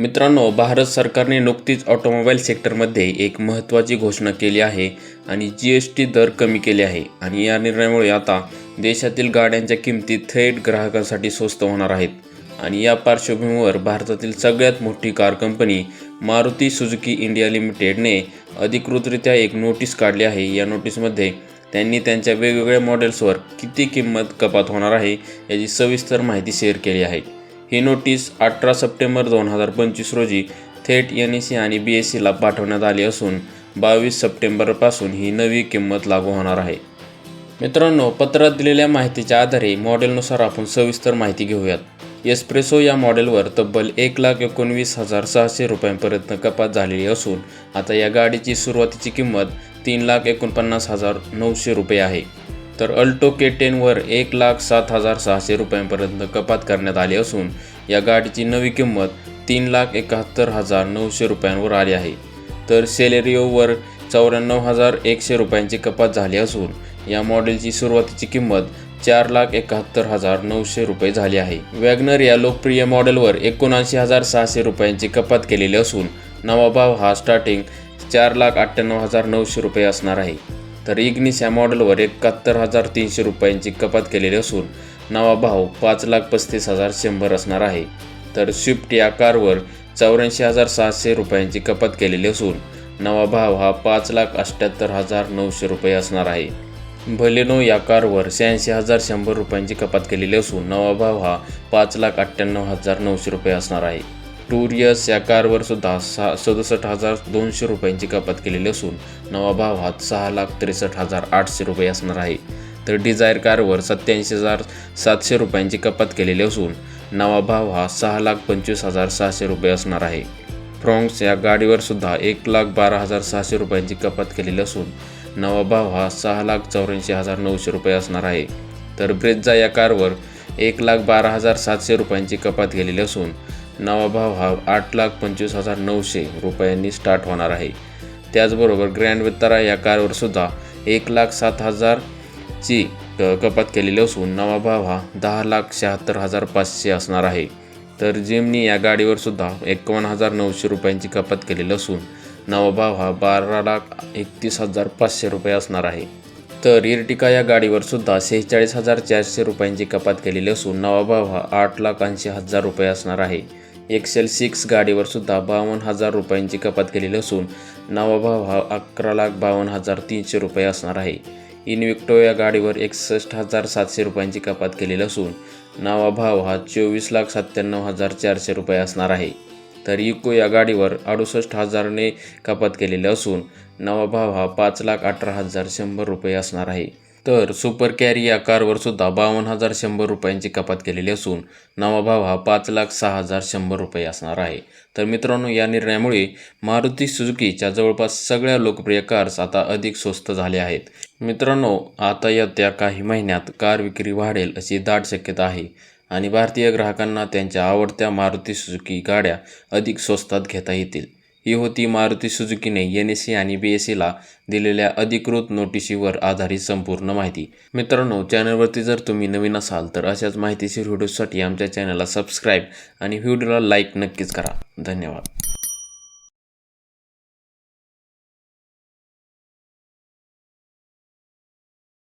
मित्रांनो भारत सरकारने नुकतीच ऑटोमोबाईल सेक्टरमध्ये एक महत्त्वाची घोषणा केली आहे आणि जी एस टी दर कमी केले आहे. आणि या निर्णयामुळे आता देशातील गाड्यांच्या किमती थेट ग्राहकांसाठी स्वस्त होणार आहेत. आणि या पार्श्वभूमीवर भारतातील सगळ्यात मोठी car company Maruti Suzuki India लिमिटेडने अधिकृतरित्या एक नोटीस काढली आहे. या नोटीसमध्ये त्यांनी त्यांच्या वेगवेगळ्या मॉडेल्सवर किती किंमत कपात होणार आहे याची सविस्तर माहिती शेअर केली आहे. ही नोटीस अठरा सप्टेंबर दोन हजार पंचवीस रोजी थेट एन ई सी आणि बी एस सीला पाठवण्यात आली असून बावीस सप्टेंबरपासून ही नवी किंमत लागू होणार आहे. मित्रांनो पत्रात दिलेल्या माहितीच्या आधारे मॉडेलनुसार आपण सविस्तर माहिती घेऊयात. एस्प्रेसो या मॉडेलवर तब्बल एक लाख एकोणवीस हजार सहाशे रुपयांपर्यंत कपात झालेली असून आता या गाडीची सुरुवातीची किंमत तीन लाख एकोणपन्नास हजार नऊशे रुपये आहे. तर अल्टो के टेनवर एक लाख सात हजार सहाशे रुपयांपर्यंत कपात करण्यात आली असून या गाडीची नवी किंमत तीन लाख एकाहत्तर हजार नऊशे रुपयांवर आली आहे. तर सेलेरिओवर चौऱ्याण्णव हजार एकशे रुपयांची कपात झाली असून या मॉडेलची सुरुवातीची किंमत चार लाख एकाहत्तर हजार नऊशे रुपये झाली आहे. वॅगनर या लोकप्रिय मॉडेलवर एकोणऐंशी हजार सहाशे रुपयांची कपात केलेली असून नवा भाव हा स्टार्टिंग चार लाख अठ्ठ्याण्णव हजार नऊशे रुपये असणार आहे. तर इग्निस या मॉडेलवर एकाहत्तर हजार तीनशे रुपयांची कपात केलेली असून नवा भाव पाच लाख पस्तीस हजार शंभर असणार आहे. तर स्विफ्ट या कारवर चौऱ्याऐंशी हजार सहाशे रुपयांची कपात केलेली असून नवा भाव हा पाच लाख अठ्ठ्याहत्तर हजार नऊशे रुपये असणार आहे. भलेनो या कारवर शहाऐंशी हजार शंभर रुपयांची कपात केलेली असून नवा भाव हा पाच लाख अठ्ठ्याण्णव हजार नऊशे रुपये असणार आहे. टुरियस या कारवर सुद्धा सहा सदुसष्ट हजार दोनशे रुपयांची कपात केलेली असून नवा भाव हा सहा लाख त्रेसष्ट हजार आठशे रुपये असणार आहे. तर डिझायर कारवर सत्याऐंशी हजार सातशे रुपयांची कपात केलेली असून नवा भाव हा सहा लाख पंचवीस हजार सहाशे रुपये असणार आहे. फ्रॉन्क्स या गाडीवर सुद्धा एक लाख बारा हजार सहाशे रुपयांची कपात केलेली असून नवा भाव हा सहा लाख चौऱ्याऐंशी हजार नऊशे रुपये असणार आहे. तर ब्रेझा या कारवर एक लाख बारा हजार सातशे रुपयांची कपात केलेली असून नवा भाव हा आठ लाख पंचवीस हजार नऊशे रुपयांनी स्टार्ट होणार आहे. त्याचबरोबर ग्रँड वितारा या कारवर सुद्धा एक लाख सात हजारची कपात केलेली असून नवा भाव हा दहा लाख शहात्तर हजार पाचशे असणार आहे. तर जिमनी या गाडीवर सुद्धा एकावन्न हजार नऊशे रुपयांची कपात केलेली असून नवा भाव हा बारा लाख एकतीस हजार पाचशे रुपये असणार आहे. तर इर्टिका या गाडीवर सुद्धा शेहेचाळीस हजार चारशे रुपयांची कपात केलेली असून नवा भाव हा आठ लाख ऐंशी हजार रुपये असणार आहे. एक्सेल सिक्स गाडीवर सुद्धा बावन्न हजार रुपयांची कपात केलेली असून नवा भाव हा अकरा लाख बावन्न हजार तीनशे रुपये असणार आहे. इनविक्टो या गाडीवर एकसष्ट हजार सातशे रुपयांची कपात केलेली असून नवा भाव हा चोवीस लाख सत्त्याण्णव हजार चारशे रुपये असणार आहे. तर इको या गाडीवर अडुसष्ट हजारने कपात केलेली असून नवा भाव हा पाच लाख अठरा हजार शंभर रुपये असणार आहे. तर सुपर कॅरी या कारवर सुद्धा बावन्न हजार शंभर रुपयांची कपात केलेली असून नवा भाव हा पाच लाख सहा हजार शंभर रुपये असणार आहे. तर मित्रांनो या निर्णयामुळे मारुती सुझुकीच्या जवळपास सगळ्या लोकप्रिय कार्स आता अधिक स्वस्त झाल्या आहेत. मित्रांनो आता येत्या काही महिन्यात कार विक्री वाढेल अशी दाट शक्यता आहे आणि भारतीय ग्राहकांना त्यांच्या आवडत्या मारुती सुझुकी गाड्या अधिक स्वस्तात घेता येतील. ही होती मारुती सुजुकीने एन एस सी आणि बी एस सीला दिलेल्या अधिकृत नोटिशीवर आधारित संपूर्ण माहिती. मित्रांनो चॅनलवरती जर तुम्ही नवीन असाल तर अशाच माहितीशीर व्हिडिओसाठी आमच्या चॅनलला सबस्क्राईब आणि व्हिडिओला लाईक नक्कीच करा. धन्यवाद.